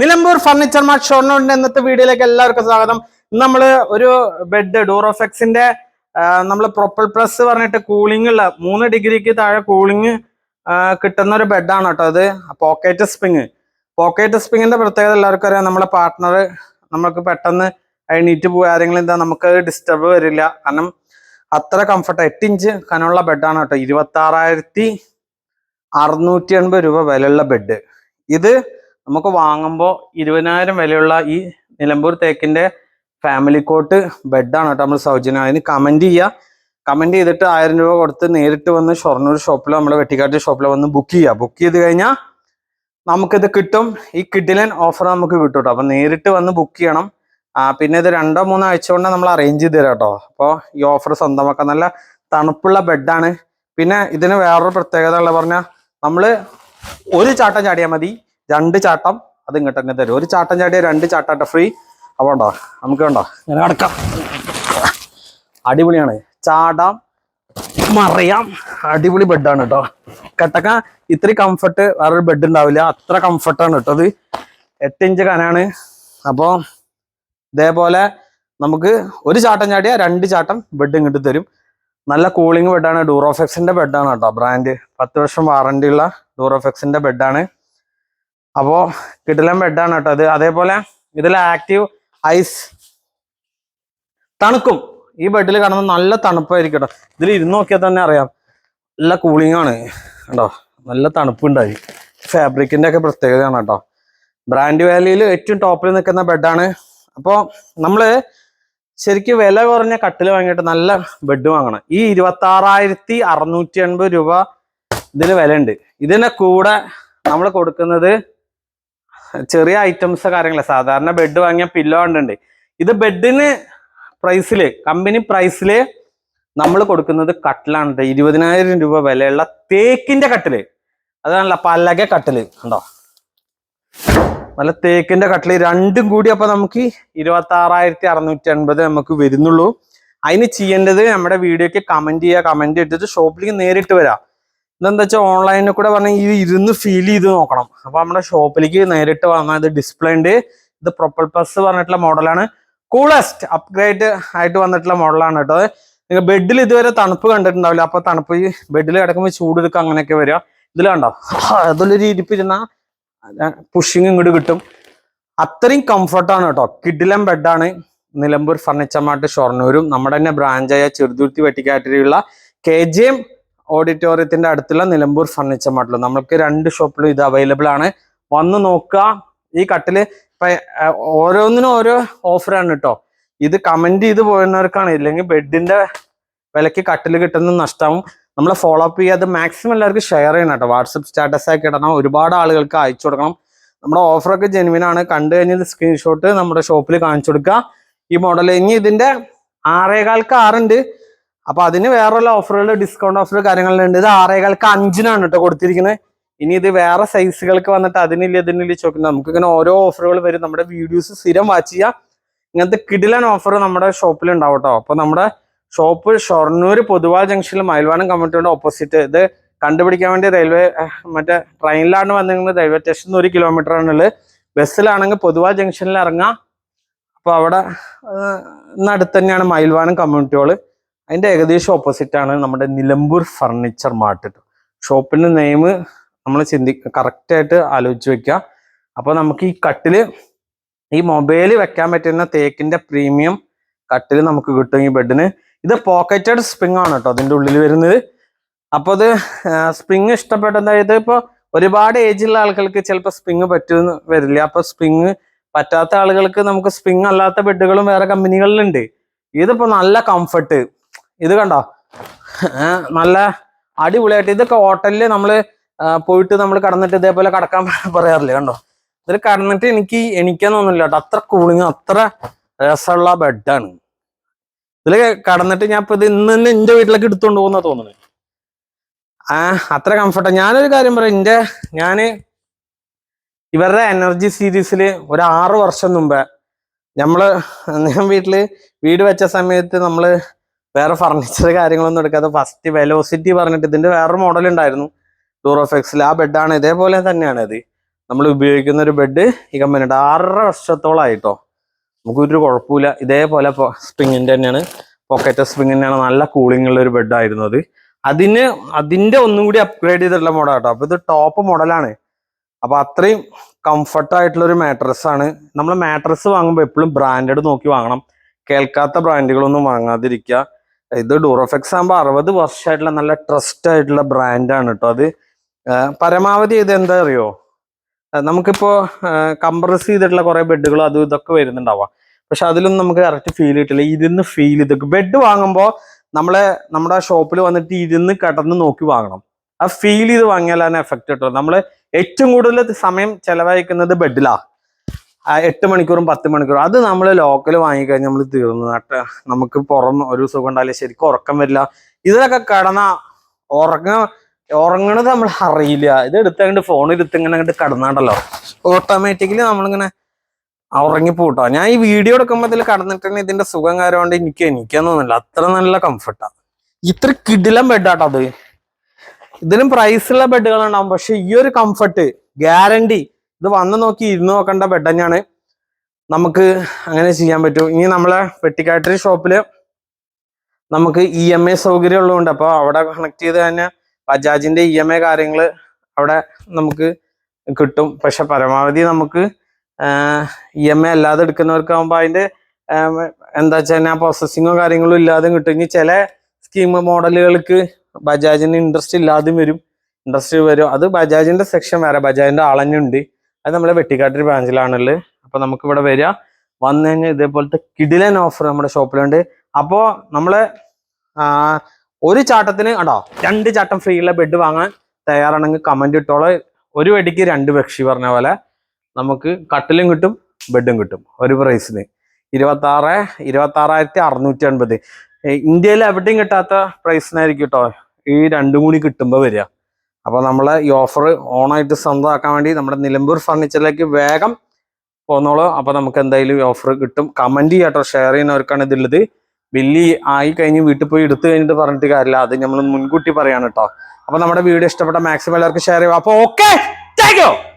Nilambur furniture mart ഷോർണൂറിന്റെ ഇന്നത്തെ വീഡിയോയിലേക്ക് എല്ലാവർക്കും സ്വാഗതം. നമ്മൾ ഒരു ബെഡ് ഡൂറോഫെക്സിന്റെ നമ്മൾ പ്രൊപ്പൽ പ്ലസ് പറഞ്ഞിട്ട് കൂളിംഗ് ഉള്ള മൂന്ന് ഡിഗ്രിക്ക് താഴെ കൂളിംഗ് കിട്ടുന്ന ഒരു ബെഡാണ് കേട്ടോ അത്. പോക്കറ്റ് സ്പ്രിങ് പോക്കറ്റ് സ്പ്രിങ്ങിന്റെ പ്രത്യേകത എല്ലാവർക്കും അറിയാം. നമ്മളെ പാർട്ട്ണർ നമുക്ക് പെട്ടെന്ന് എണീറ്റ് പോയി ആരെങ്കിലും എന്താ നമുക്ക് ഡിസ്റ്റർബ് വരില്ല. കാരണം അത്ര കംഫർട്ട് എട്ട് ഇഞ്ച് കനമുള്ള ബെഡാണ് കേട്ടോ. ഇരുപത്തി ആറായിരത്തി അറുന്നൂറ്റി എൺപത് രൂപ വിലയുള്ള ബെഡ് ഇത് നമുക്ക് വാങ്ങുമ്പോൾ ഇരുപതിനായിരം വിലയുള്ള ഈ നിലമ്പൂർ തേക്കിന്റെ ഫാമിലി കോട്ട് ബെഡാണ് കേട്ടോ നമ്മൾ സൗജന്യം. അതിന് കമന്റ് ചെയ്യുക കമന്റ് ചെയ്തിട്ട് ആയിരം രൂപ കൊടുത്ത് നേരിട്ട് വന്ന് ഷൊർണൂർ ഷോപ്പിലോ നമ്മുടെ വെട്ടിക്കാട്ട് ഷോപ്പിലോ വന്ന് ബുക്ക് ചെയ്യുക ബുക്ക് ചെയ്ത് കഴിഞ്ഞാൽ നമുക്കിത് കിട്ടും. ഈ കിഡിലൻ ഓഫർ നമുക്ക് കിട്ടും കേട്ടോ. അപ്പം നേരിട്ട് വന്ന് ബുക്ക് ചെയ്യണം. പിന്നെ ഇത് രണ്ടോ മൂന്നോ ആഴ്ച കൊണ്ട് നമ്മൾ അറേഞ്ച് ചെയ്ത് തരാം കേട്ടോ. അപ്പോൾ ഈ ഓഫർ സ്വന്തമാക്കാം നല്ല തണുപ്പുള്ള ബെഡാണ് പിന്നെ ഇതിന് വേറൊരു പ്രത്യേകത ഉള്ള പറഞ്ഞാൽ നമ്മൾ ഒരു ചാട്ടം ചാടിയാൽ മതി. രണ്ട് ചാട്ടം അത് ഇങ്ങോട്ട് തന്നെ തരും. ഒരു ചാട്ടം ചാടിയ രണ്ട് ചാട്ടാട്ട ഫ്രീ അപ്പോൾ ഉണ്ടോ നമുക്ക് ഉണ്ടോ ഞാൻ അടക്കാം. അടിപൊളിയാണ്. ചാടാം മറിയാം. അടിപൊളി ബെഡാണ് കേട്ടോ കെട്ടക്ക ഇത്ര കംഫർട്ട് വേറൊരു ബെഡ് ഉണ്ടാവില്ല. അത്ര കംഫർട്ടാണ് കേട്ടോ അത് എട്ട് ഇഞ്ച് കനാണ്. അപ്പോൾ ഇതേപോലെ നമുക്ക് ഒരു ചാട്ടം ചാടിയ രണ്ട് ചാട്ടം ബെഡ് ഇങ്ങോട്ട് തരും. നല്ല കൂളിംഗ് ബെഡാണ് ഡൂറോഫെക്സിന്റെ ബെഡാണ് കേട്ടോ ബ്രാൻഡ് പത്ത് വർഷം വാറണ്ടി ഉള്ള ഡൂറോഫെക്സിന്റെ ബെഡാണ് അപ്പോൾ കിടിലം ബെഡാണ് കേട്ടോ അത് അതേപോലെ ഇതിൽ ആക്റ്റീവ് ഐസ് തണുക്കും. ഈ ബെഡിൽ കിടന്ന് നല്ല തണുപ്പായിരിക്കും കേട്ടോ. ഇതിൽ ഇരുന്ന് നോക്കിയാൽ തന്നെ അറിയാം. നല്ല കൂളിംഗ് ആണ്. കേട്ടോ നല്ല തണുപ്പുണ്ടായി. ഫാബ്രിക്കിന്റെ ഒക്കെ പ്രത്യേകതയാണ് കേട്ടോ. ബ്രാൻഡ് വാലിയിൽ ഏറ്റവും ടോപ്പിൽ നിൽക്കുന്ന ബെഡാണ് അപ്പോൾ നമ്മൾ ശരിക്കും വില കുറഞ്ഞ കട്ടിൽ വാങ്ങിയിട്ട് നല്ല ബെഡ് വാങ്ങണം. ഈ ഇരുപത്തി ആറായിരത്തി അറുന്നൂറ്റി എൺപത് രൂപ ഇതിന് വില ഉണ്ട് ഇതിന്റെ കൂടെ നമ്മൾ കൊടുക്കുന്നത് ചെറിയ ഐറ്റംസ് കാര്യങ്ങളെ. സാധാരണ ബെഡ് വാങ്ങിയ പില്ലോ ഉണ്ട് ഇത് ബെഡിന് പ്രൈസിൽ കമ്പനി പ്രൈസിൽ നമ്മൾ കൊടുക്കുന്നത് കട്ടിലാണ് ട്ടോ. ഇരുപതിനായിരം രൂപ വിലയുള്ള തേക്കിന്റെ കട്ടിൽ. അതാണല്ല പലക കട്ടിൽ. ഉണ്ടോ നല്ല തേക്കിന്റെ കട്ടിൽ. രണ്ടും കൂടി അപ്പൊ നമുക്ക് ഇരുപത്തി ആറായിരത്തി അറുന്നൂറ്റി എൺപത് നമുക്ക് വരുന്നുള്ളൂ. അതിന് ചെയ്യേണ്ടത് നമ്മുടെ വീഡിയോക്ക് കമന്റ് ചെയ്യുക. കമന്റ് ഇട്ടിട്ട് ഷോപ്പിലേക്ക് നേരിട്ട് വരാം. ഇതെന്താ വെച്ചാൽ ഓൺലൈനിൽ കൂടെ പറഞ്ഞാൽ ഇത് ഇരുന്ന് ഫീൽ ചെയ്ത് നോക്കണം. അപ്പൊ നമ്മുടെ ഷോപ്പിലേക്ക് നേരിട്ട് വന്നാൽ ഇത് ഡിസ്പ്ലേ ഉണ്ട്. ഇത് പ്രൊപ്പൽ പ്ലസ് പറഞ്ഞിട്ടുള്ള മോഡലാണ് കൂളസ്റ്റ് അപ്ഗ്രേഡ് ആയിട്ട് വന്നിട്ടുള്ള മോഡലാണ് കേട്ടോ. നിങ്ങൾ ബെഡിൽ ഇതുവരെ തണുപ്പ് കണ്ടിട്ടുണ്ടാവില്ല. അപ്പൊ തണുപ്പ് ഈ ബെഡിൽ കിടക്കുമ്പോൾ ചൂടെടുക്കുക അങ്ങനെയൊക്കെ വരിക. ഇതിൽ കണ്ടോ? അതിലൊരു ഇരിപ്പിരുന്ന പുഷിങ് ഇങ്ങോട്ട് കിട്ടും. അത്രയും കംഫർട്ടാണ് കേട്ടോ. കിഡിലം ബെഡാണ് നിലമ്പൂർ ഫർണിച്ചർ മാർട്ട് ഷൊർണൂരും നമ്മുടെ തന്നെ ബ്രാഞ്ചായ ചെറുതുരുത്തി വെട്ടിക്കാട്ടിലുള്ള കെ ജെ എം ഓഡിറ്റോറിയത്തിന്റെ അടുത്തുള്ള നിലമ്പൂർ ഫർണിച്ചർ മാർട്ടിൽ നമ്മൾക്ക് രണ്ട് ഷോപ്പിലും ഇത് അവൈലബിൾ ആണ്. വന്ന് നോക്കുക. ഈ കട്ടിൽ ഇപ്പൊ ഓരോന്നിനും ഓരോ ഓഫറാണ് കേട്ടോ ഇത് കമന്റ് ചെയ്ത് പോയിരുന്നവർക്കാണ് ഇല്ലെങ്കിൽ ബെഡിന്റെ വിലക്ക് കട്ടിൽ കിട്ടുന്ന നഷ്ടമാവും നമ്മൾ ഫോളോ അപ്പ് ചെയ്യാതെ മാക്സിമം എല്ലാവർക്കും ഷെയർ ചെയ്യണം കേട്ടോ വാട്സപ്പ് സ്റ്റാറ്റസ് ആക്കി ഇടണം. ഒരുപാട് ആളുകൾക്ക് അയച്ചു കൊടുക്കണം. നമ്മുടെ ഓഫറൊക്കെ ജെനുവിൻ ആണ്. കണ്ടു കഴിഞ്ഞ സ്ക്രീൻഷോട്ട് നമ്മുടെ ഷോപ്പിൽ കാണിച്ചു കൊടുക്കുക. ഈ മോഡൽ ഇനി ഇതിന്റെ ആറേകാൽക്ക് ആറുണ്ട്. അപ്പൊ അതിന് വേറെയുള്ള ഓഫറുകൾ ഡിസ്കൗണ്ട് ഓഫർ കാര്യങ്ങളുണ്ട്. ഇത് ആറേകാൽക്ക് അഞ്ചിനാണ് കേട്ടോ കൊടുത്തിരിക്കുന്നത്. ഇനി ഇത് വേറെ സൈസുകൾക്ക് വന്നിട്ട് അതിനില്ല ഇതിനില്ല ചോദിക്കുന്നത് നമുക്ക് ഇങ്ങനെ ഓരോ ഓഫറുകൾ വരും. നമ്മുടെ വീഡിയോസ് സ്ഥിരം വാച്ച് ചെയ്യുക. ഇങ്ങനത്തെ കിടിലൻ ഓഫർ നമ്മുടെ ഷോപ്പിൽ ഉണ്ടാവും കേട്ടോ അപ്പൊ നമ്മുടെ ഷോപ്പ് ഷൊർണൂർ പൊതുവാ ജംഗ്ഷനിൽ മയിൽവാനം കമ്മിറ്റിയുടെ ഓപ്പോസിറ്റ് ഇത് കണ്ടുപിടിക്കാൻ വേണ്ടി റെയിൽവേ മറ്റേ ട്രെയിനിലാണ് വന്നിരിക്കുന്നത്. റെയിൽവേ നിന്ന് ഒരു കിലോമീറ്റർ ആണുള്ളത് ബസ്സിലാണെങ്കിൽ പൊതുവാ ജംഗ്ഷനിൽ ഇറങ്ങാം. അപ്പൊ അവിടെ നടുത്തന്നെയാണ് അടുത്ത് മയിൽവാനം കമ്മ്യൂണിറ്റി ഹാൾ അതിന്റെ ഏകദേശം ഓപ്പോസിറ്റ് ആണ് നമ്മുടെ നിലമ്പൂർ ഫർണിച്ചർ മാർട്ട് ഷോപ്പിന്റെ നെയിം നമ്മൾ ചിന്തി കറക്റ്റായിട്ട് ആലോചിച്ച് വെക്കുക അപ്പോൾ നമുക്ക് ഈ കട്ടിൽ ഈ മൊബൈൽ വെക്കാൻ പറ്റുന്ന തേക്കിന്റെ പ്രീമിയം കട്ടിൽ നമുക്ക് കിട്ടും ഈ ബെഡിന് ഇത് പോക്കറ്റഡ് സ്പ്രിങ് ആണ് കേട്ടോ അതിന്റെ ഉള്ളിൽ വരുന്നത്. അപ്പോൾ അത് സ്പ്രിങ് ഇഷ്ടപ്പെട്ട ഇപ്പോൾ ഇപ്പൊ ഒരുപാട് ഏജുള്ള ആളുകൾക്ക് ചിലപ്പോൾ സ്പ്രിങ് പറ്റുമെന്ന് വരില്ല. അപ്പൊ സ്പ്രിങ് പറ്റാത്ത ആളുകൾക്ക് നമുക്ക് സ്പ്രിങ് അല്ലാത്ത ബെഡുകളും വേറെ കമ്പനികളിലുണ്ട് ഇതിപ്പോ നല്ല കംഫർട്ട് ഇത് കണ്ടോ? നല്ല അടിപൊളിയായിട്ട് ഇതൊക്കെ ഹോട്ടലിൽ നമ്മൾ പോയിട്ട് നമ്മൾ കടന്നിട്ട് ഇതേപോലെ കടക്കാൻ പറയാറില്ലേ? കണ്ടോ? ഇതിൽ കടന്നിട്ട് എനിക്ക് എണിക്കാൻ കേട്ടോ. അത്ര കൂളിങ് അത്ര രസമുള്ള ബെഡാണ് ഇതിൽ കടന്നിട്ട് ഞാൻ ഇപ്പൊ ഇത് ഇന്ന് തന്നെ എന്റെ വീട്ടിലേക്ക് എടുത്തുകൊണ്ട് പോകുന്ന തോന്നുന്നത് ആ അത്ര കംഫർട്ടാ ഞാനൊരു കാര്യം പറയാം. എന്റെ ഞാൻ ഇവരുടെ എനർജി സീരീസിൽ ഒരു ആറ് വർഷം മുമ്പേ നമ്മൾ ഞാൻ വീട്ടിൽ വീട് വെച്ച സമയത്ത് നമ്മൾ വേറെ ഫർണിച്ചർ കാര്യങ്ങളൊന്നും എടുക്കാതെ ഫസ്റ്റ് വെലോസിറ്റി പറഞ്ഞിട്ട് ഇതിന്റെ വേറൊരു മോഡൽ ഉണ്ടായിരുന്നു. ഡൂറോഫെക്സിൽ ആ ബെഡാണ് ഇതേപോലെ തന്നെയാണ് ഇത്. നമ്മൾ ഉപയോഗിക്കുന്ന ഒരു ബെഡ് ഈ കമ്പനിയുടെ ആറര വർഷത്തോളായിട്ടോ നമുക്കൊരു കുഴപ്പമില്ല. ഇതേപോലെ സ്പ്രിങ്ങിന്റെ തന്നെയാണ്. പോക്കറ്റ് സ്പ്രിങ് തന്നെയാണ്. നല്ല കൂളിംഗ് ഉള്ള ഒരു ബെഡ് ആയിരുന്നു അത്. അതിന് അതിന്റെ ഒന്നും കൂടി അപ്ഗ്രേഡ് ചെയ്തിട്ടുള്ള മോഡൽ കേട്ടോ അപ്പോൾ ഇത് ടോപ്പ് മോഡലാണ് അപ്പോൾ അത്രയും കംഫർട്ട് ആയിട്ടുള്ള ഒരു മാട്രസ് ആണ്. നമ്മൾ മാട്രസ് വാങ്ങുമ്പോൾ എപ്പോഴും ബ്രാൻഡഡ് നോക്കി വാങ്ങണം. കേൾക്കാത്ത ബ്രാൻഡുകളൊന്നും വാങ്ങാതിരിക്കുക. ഇത് ഡൂറോഫെക്സ് ആകുമ്പോൾ അറുപത് വർഷമായിട്ടുള്ള നല്ല ട്രസ്റ്റ് ആയിട്ടുള്ള ബ്രാൻഡാണ് കേട്ടോ അത്. പരമാവധി ഇത് എന്താ അറിയോ? നമുക്കിപ്പോൾ നമുക്കിപ്പോ കംപ്രസ് ചെയ്തിട്ടുള്ള കുറേ ബെഡുകളും അതും ഇതൊക്കെ വരുന്നുണ്ടാവാം. പക്ഷെ അതിലൊന്നും നമുക്ക് കറക്റ്റ് ഫീൽ കിട്ടില്ല. ഇരുന്ന് ഫീൽ ചെയ്ത് ബെഡ് വാങ്ങുമ്പോൾ നമ്മളെ നമ്മുടെ ഷോപ്പിൽ വന്നിട്ട് ഇരുന്ന് കിടന്ന് നോക്കി വാങ്ങണം. ആ ഫീൽ ചെയ്ത് വാങ്ങിയാലാണ് എഫക്റ്റ് കിട്ടുള്ളൂ നമ്മൾ ഏറ്റവും കൂടുതൽ സമയം ചെലവഴിക്കുന്നത് ബെഡിലാണ് എട്ട് മണിക്കൂറും പത്ത് മണിക്കൂറും അത് നമ്മൾ ലോക്കൽ വാങ്ങിക്കഴിഞ്ഞാൽ നമ്മൾ തീർന്നു. നട്ട് നമുക്ക് പുറം ഒരു സുഖം ഉണ്ടായാലും ശരിക്കും ഉറക്കം വരില്ല. ഇതിലൊക്കെ കടന്ന ഉറങ്ങ ഉറങ്ങണത് നമ്മൾ അറിയില്ല. ഇത് എടുത്തങ്ങോട്ട് ഫോൺ എടുത്ത് ഇങ്ങനെ അങ്ങോട്ട് കടന്നാണ്ടല്ലോ. ഓട്ടോമാറ്റിക്കലി നമ്മളിങ്ങനെ ഉറങ്ങിപ്പോട്ടോ. ഞാൻ ഈ വീഡിയോ എടുക്കുമ്പോൾ ഇതിൽ കടന്നിട്ടുണ്ടെങ്കിൽ ഇതിന്റെ സുഖം കാര്യം കൊണ്ട് എനിക്ക് എനിക്കൊന്നുമില്ല അത്ര നല്ല കംഫർട്ടാ ഇത്ര കിടിലം ബെഡാട്ടോ അത്. ഇതിലും പ്രൈസുള്ള ബെഡുകൾ ഉണ്ടാവും. പക്ഷെ ഈ ഒരു കംഫർട്ട് ഗ്യാരണ്ടി ഇത് വന്ന് നോക്കി ഇരുന്ന് നോക്കേണ്ട ബെഡ് തന്നെയാണ്. നമുക്ക് അങ്ങനെ ചെയ്യാൻ പറ്റും. ഇനി നമ്മളെ പെട്ടിക്കാട്ടറി ഷോപ്പിൽ നമുക്ക് ഇ എം ഐ സൗകര്യം ഉള്ളതുകൊണ്ട് അപ്പോൾ അവിടെ കണക്ട് ചെയ്ത് തന്നെ ബജാജിന്റെ ഇ എം ഐ കാര്യങ്ങൾ അവിടെ നമുക്ക് കിട്ടും. പക്ഷെ പരമാവധി നമുക്ക് ഇ എം ഐ അല്ലാതെ എടുക്കുന്നവർക്കാകുമ്പോൾ അതിന്റെ ആം, എന്താ വെച്ചാൽ പ്രോസസ്സിങ്ങോ കാര്യങ്ങളോ ഇല്ലാതെ കിട്ടും. ഇനി ചില സ്കീം മോഡലുകൾക്ക് ബജാജിന് ഇൻട്രസ്റ്റ് ഇല്ലാതെയും വരും. ഇൻട്രസ്റ്റ് വരും. അത് ബജാജിന്റെ സെക്ഷൻ വേറെ. ബജാജിന്റെ ആളഞ്ഞുണ്ട് അത് നമ്മുടെ വെട്ടിക്കാട്ടിരി ബ്രാഞ്ചിലാണുള്ളത് അപ്പൊ നമുക്ക് ഇവിടെ വരിക. വന്നു കഴിഞ്ഞാൽ ഇതേപോലത്തെ കിടിലൻ ഓഫർ നമ്മുടെ ഷോപ്പിലുണ്ട് അപ്പോ നമ്മളെ ഒരു ചാട്ടത്തിന് കണ്ടോ? രണ്ട് ചാട്ടം ഫ്രീ ഉള്ള ബെഡ് വാങ്ങാൻ തയ്യാറാണെങ്കിൽ കമന്റ് ഇട്ടോളെ. ഒരു വെടിക്ക് രണ്ട് പക്ഷി പറഞ്ഞ പോലെ നമുക്ക് കട്ടിലും കിട്ടും ബെഡും കിട്ടും. ഒരു പ്രൈസിന് ഇരുപത്തി ആറ് ഇരുപത്തി ആറായിരത്തി അറുന്നൂറ്റി അൻപത് ഇന്ത്യയിൽ എവിടെയും കിട്ടാത്ത പ്രൈസിനായിരിക്കും കേട്ടോ ഈ രണ്ടും കൂടി കിട്ടുമ്പോൾ വരിക. അപ്പൊ നമ്മൾ ഈ ഓഫർ ഓണായിട്ട് സ്വന്തമാക്കാൻ വേണ്ടി നമ്മുടെ നിലമ്പൂർ ഫർണിച്ചറിലേക്ക് വേഗം പോന്നോളൂ. അപ്പോൾ നമുക്ക് എന്തായാലും ഈ ഓഫർ കിട്ടും. കമന്റ് ചെയ്യാട്ടോ. ഷെയർ ചെയ്യുന്നവർക്കാണ് ഇതുള്ളത് വലിയ ആയി കഴിഞ്ഞ് വീട്ടിൽ പോയി എടുത്തു കഴിഞ്ഞിട്ട് പറഞ്ഞിട്ട് കാര്യമില്ല. അത് നമ്മൾ മുൻകൂട്ടി പറയാണ് കേട്ടോ അപ്പോൾ നമ്മുടെ വീഡിയോ ഇഷ്ടപ്പെട്ട മാക്സിമം എല്ലാവർക്കും ഷെയർ ചെയ്യുക. അപ്പോൾ ഓക്കെ താങ്ക്